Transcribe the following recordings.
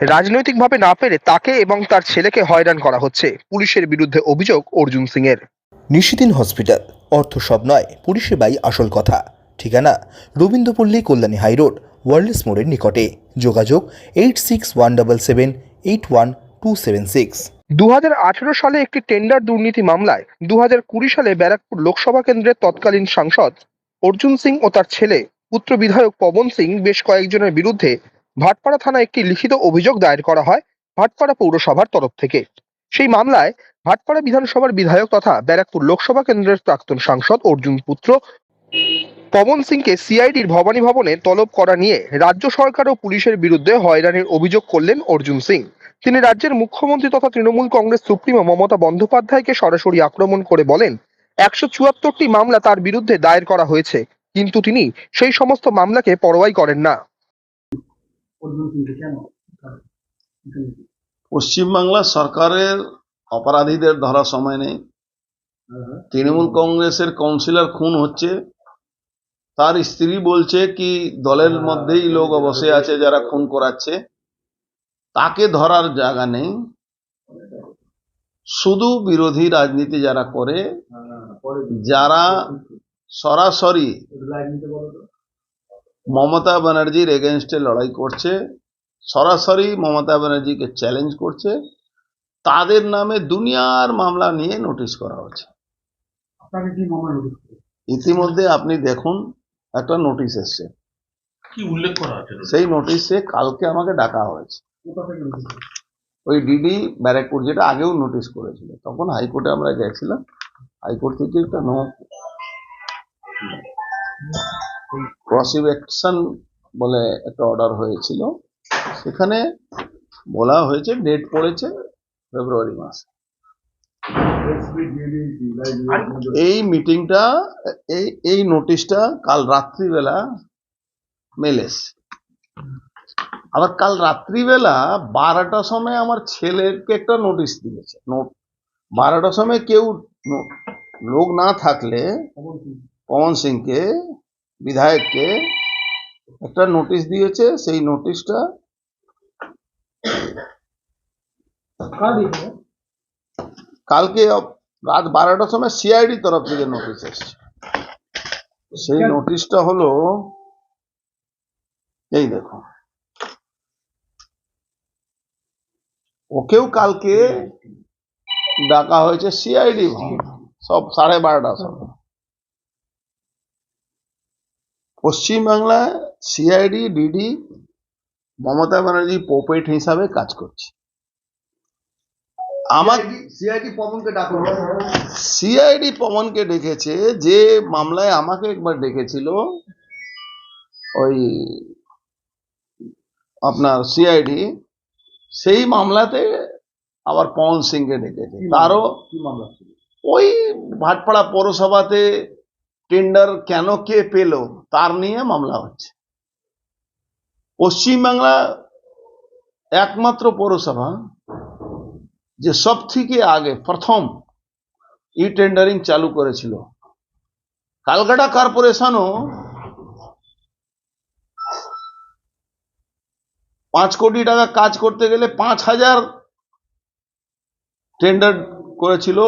রাজনৈতিকভাবে না পেরে তাকে এবং তার ছেলেকে হয়রান করা হচ্ছে। পুলিশের বিরুদ্ধে অভিযোগ অর্জুন সিং এর নিশিদিন হসপিটাল অর্থ সব নয় পরিষেবাই আসল কথা। ঠিকানা রবীন্দ্রপল্লী কল্যাণী হাইরোড ওয়ার্ল্ডস মোড়ের নিকটে। যোগাযোগ eight six one double seven eight one two seven six. দু হাজার আঠারো সালে একটি টেন্ডার দুর্নীতি মামলায় দু হাজার কুড়ি সালে ব্যারাকপুর লোকসভা কেন্দ্রের তৎকালীন সাংসদ অর্জুন সিং ও তার ছেলে পুত্র বিধায়ক পবন সিং বেশ কয়েকজনের বিরুদ্ধে ভাটপাড়া থানায় একটি লিখিত অভিযোগ দায়ের করা হয় ভাটপাড়া পৌরসভার তরফ থেকে। সেই মামলায় ভাটপাড়া বিধানসভার বিধায়ক তথা ব্যারাকপুর লোকসভা কেন্দ্রের প্রাক্তন সাংসদ অর্জুন পুত্র, পবন সিংকে সিআইডির ভবানী ভবনে তলব করা নিয়ে রাজ্য সরকার ও পুলিশের বিরুদ্ধে হয়রানির অভিযোগ করলেন অর্জুন সিং। তিনি রাজ্যের মুখ্যমন্ত্রী তথা তৃণমূল কংগ্রেস সুপ্রিমো মমতা বন্দ্যোপাধ্যায়কে সরাসরি আক্রমণ করে বলেন, একশো চুয়াত্তরটি মামলা তার বিরুদ্ধে দায়ের করা হয়েছে, কিন্তু তিনি সেই সমস্ত মামলাকে পরোয়াই করেন না। পশ্চিমবাংলা সরকারের অপরাধীদের ধরার সময় নেই। তৃণমূল কংগ্রেসের কাউন্সিলর খুন হচ্ছে। তার স্ত্রী বলছে কি দলের মধ্যেই লোক বসে আছে যারা খুন করাচ্ছে। তাকে ধরার জায়গা নেই। শুধু বিরোধী রাজনীতি যারা করে যারা সরাসরি মমতা ব্যানার্জির এগেনস্টে লড়াই করছে সরাসরি মমতা ব্যানার্জিকে চ্যালেঞ্জ করছে তাদের নামে দুনিয়ার মামলা নিয়ে নোটিশ করা করে ইতিমধ্যে আপনি দেখুন একটা নোটিশ এসছে। কি উল্লেখ করা আছে? সেই নোটিশে কালকে আমাকে ডাকা হয়েছে। কোথা থেকে নোটিশ ওই ডিডি ব্যারাকপুর যেটা আগেও নোটিশ করেছিল। তখন হাইকোর্টে আমরা গেছিলাম হাইকোর্ট থেকে একটা নো ক্রসিভ অ্যাকশন বলে একটা অর্ডার হয়েছিল। সেখানে বলা হয়েছে ডেট পড়েছে ফেব্রুয়ারি মাস। এই মিটিংটা এই এই নোটিশটা কাল রাত্রিবেলা মেলেস আবার কাল রাত্রিবেলা বারোটার সময় আমার ছেলেকে একটা নোটিশ দিয়েছে। নোট বারোটার সময় কেউ লোক না থাকলে পবন সিংকে বিধায়ককে একটা নোটিশ দিয়েছে সেই নোটিশটা কালকে রাত বারোটার সময় সিআইডি তরফ থেকে নোটিশ এসছে। সেই নোটিশটা হলো এই দেখো। ওকেও কালকে ডাকা হয়েছে সিআইডি সব সাড়ে বারোটার সময়। পশ্চিমবাংলায় CID DD Mamata Banerjee puppet হিসাবে কাজ করছে। আমার সিআইডি পবনকে ডাকো। সিআইডি পবনকে ডেকেছে যে মামলায় আমাকে একবার ডেকেছিল। ওই আপনার সিআইডি সেই মামলাতে আবার পবন সিংকে ডেকেছে। তারও কি মামলা ছিল? ওই ভাটপাড়া পৌরসভাতে টেন্ডার কেন কে পেল? তার নিয়ে মামলা হচ্ছে। পশ্চিমবাংলা একমাত্র পৌরসভা যে সব থেকে আগে প্রথম ই টেন্ডারিং চালু করেছিল। কালকাটা কর্পোরেশনও পাঁচ কোটি টাকা কাজ করতে গেলে পাঁচ হাজার টেন্ডার করেছিল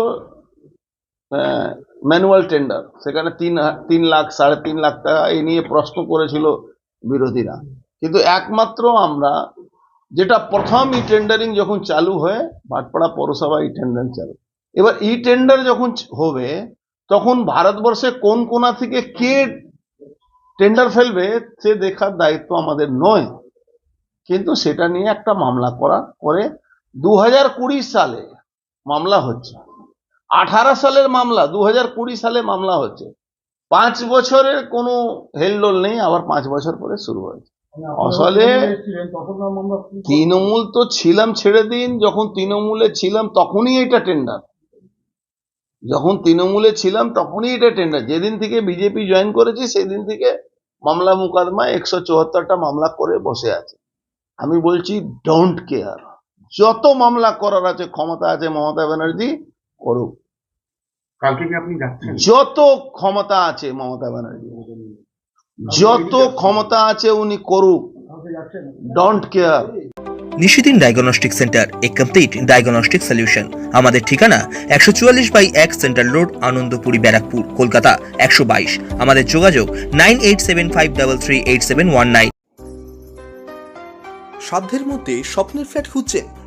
ম্যানুয়াল টেন্ডার। সেখানে তিন তিন লাখ, সাড়ে তিন লাখ টাকা এই নিয়ে প্রশ্ন করেছিল বিরোধীরা। কিন্তু একমাত্র আমরা, যেটা প্রথম ই টেন্ডারিং যখন চালু হয় ভাটপাড়া পৌরসভা ই টেন্ডারিং চালু। এবার ই টেন্ডার যখন হবে, তখন ভারতবর্ষে কোন কোনা থেকে কে টেন্ডার ফেলবে, সে দেখার দায়িত্ব আমাদের নয়। কিন্তু সেটা নিয়ে একটা মামলা করা, করে দু হাজার কুড়ি সালে মামলা হচ্ছে। আঠারো সালের মামলা দু হাজার কুড়ি সালে মামলা হচ্ছে। পাঁচ বছরের কোনো হেলডোল নেই আবার পাঁচ বছর পরে শুরু হয়েছে। আসলে তৃণমূল তো ছিলাম ছেড়ে দিন যখন তৃণমূলে ছিলাম তখনই এটা টেন্ডার যখন তৃণমূলে ছিলাম তখনই এটা টেন্ডার যেদিন থেকে বিজেপি জয়েন করেছি সেদিন থেকে মামলা মুকদমা একশো চুয়াত্তরটা মামলা করে বসে আছে। আমি বলছি ডোন্ট কেয়ার যত মামলা করার আছে ক্ষমতা আছে মমতা ব্যানার্জি করুক। কালকে কি আপনি যাচ্ছেন? যত ক্ষমতা আছে মমতা ব্যানার্জি যত ক্ষমতা আছে উনি করুক। Don't care Nishidin diagnostic centre A complete diagnostic solution আমাদের ঠিকানা একশো চুয়াল্লিশ বাই এক সেন্ট্রাল রোড আনন্দপুরি ব্যারাকপুর কলকাতা একশো বাইশ। আমাদের যোগাযোগ nine eight seven five double three eight seven one nine. সাধ্যের মধ্যে স্বপ্নের ফ্ল্যাট খুঁজছেন